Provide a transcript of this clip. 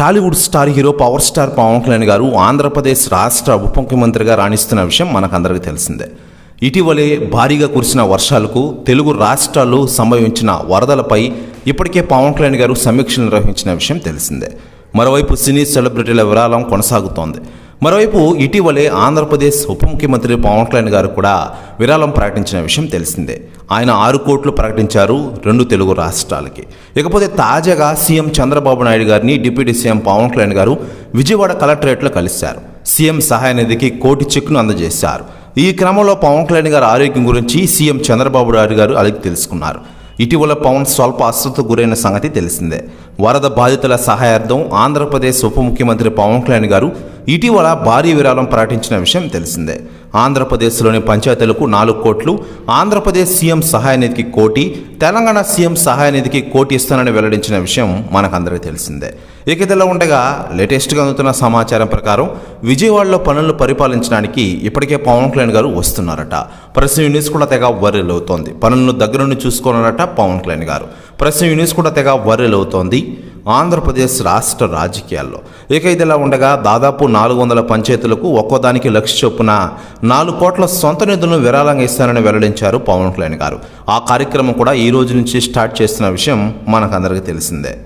Tollywood star hero power star Pavan Kalyan గారు ఆంధ్రప్రదేశ్ రాష్ట్ర ఉప ముఖ్యమంత్రిగా రాణిస్తున్న విషయం మనకందరికీ తెలిసిందే. ఇటీవలే భారీగా కురిసిన వర్షాలకు తెలుగు రాష్ట్రాల్లో సంభవించిన వరదలపై ఇప్పటికే పవన్ కళ్యాణ్ గారు సమీక్షలు నిర్వహించిన విషయం తెలిసిందే. మరోవైపు సినీ సెలబ్రిటీల విరాళం కొనసాగుతోంది. మరోవైపు ఇటీవలే ఆంధ్రప్రదేశ్ ఉప ముఖ్యమంత్రి పవన్ కళ్యాణ్ గారు కూడా విరాళం ప్రకటించిన విషయం తెలిసిందే. ఆయన ఆరు కోట్లు ప్రకటించారు రెండు తెలుగు రాష్ట్రాలకి. ఇకపోతే తాజాగా సీఎం చంద్రబాబు నాయుడు గారిని డిప్యూటీ సీఎం పవన్ కళ్యాణ్ గారు విజయవాడ కలెక్టరేట్లో కలిశారు. సీఎం సహాయ నిధికి కోటి చెక్ను అందజేశారు. ఈ క్రమంలో పవన్ కళ్యాణ్ గారి ఆరోగ్యం గురించి సీఎం చంద్రబాబు నాయుడు గారు అడిగి తెలుసుకున్నారు. ఇటీవల పవన్ స్వల్ప అస్వస్థత గురైన సంగతి తెలిసిందే. వరద బాధితుల సహాయార్థం ఆంధ్రప్రదేశ్ ఉప ముఖ్యమంత్రి పవన్ కళ్యాణ్ గారు ఇటీవల భారీ విరాళం ప్రకటించిన విషయం తెలిసిందే. ఆంధ్రప్రదేశ్లోని పంచాయతీలకు నాలుగు కోట్లు ఆంధ్రప్రదేశ్ సీఎం సహాయ నిధికి కోటి తెలంగాణ సీఎం సహాయ నిధికి కోటి ఇస్తానని వెల్లడించిన విషయం మనకందరికీ తెలిసిందే. ఇక ఇదిలా ఉండగా లేటెస్ట్గా అందుతున్న సమాచారం ప్రకారం విజయవాడలో పనులను పరిపాలించడానికి ఇప్పటికే పవన్ కళ్యాణ్ గారు వస్తున్నారట. ప్రెస్ యూనిస్ కూడా తెగ వర్రెలు అవుతోంది. పనులను దగ్గర నుండి చూసుకోనారట పవన్ కళ్యాణ్ గారు. ప్రెస్ యూనిస్ కూడా తెగ వర్రెలు అవుతోంది. ఆంధ్రప్రదేశ్ రాష్ట్ర రాజకీయాల్లో. ఇక ఇదిలా ఉండగా దాదాపు నాలుగు వందల పంచాయతీలకు ఒక్కోదానికి లక్ష చొప్పున నాలుగు కోట్ల సొంత నిధులను విరాళంగా ఇస్తానని వెల్లడించారు పవన్ కళ్యాణ్ గారు. ఆ కార్యక్రమం కూడా ఈ రోజు నుంచి స్టార్ట్ చేస్తున్న విషయం మనకందరికీ తెలిసిందే.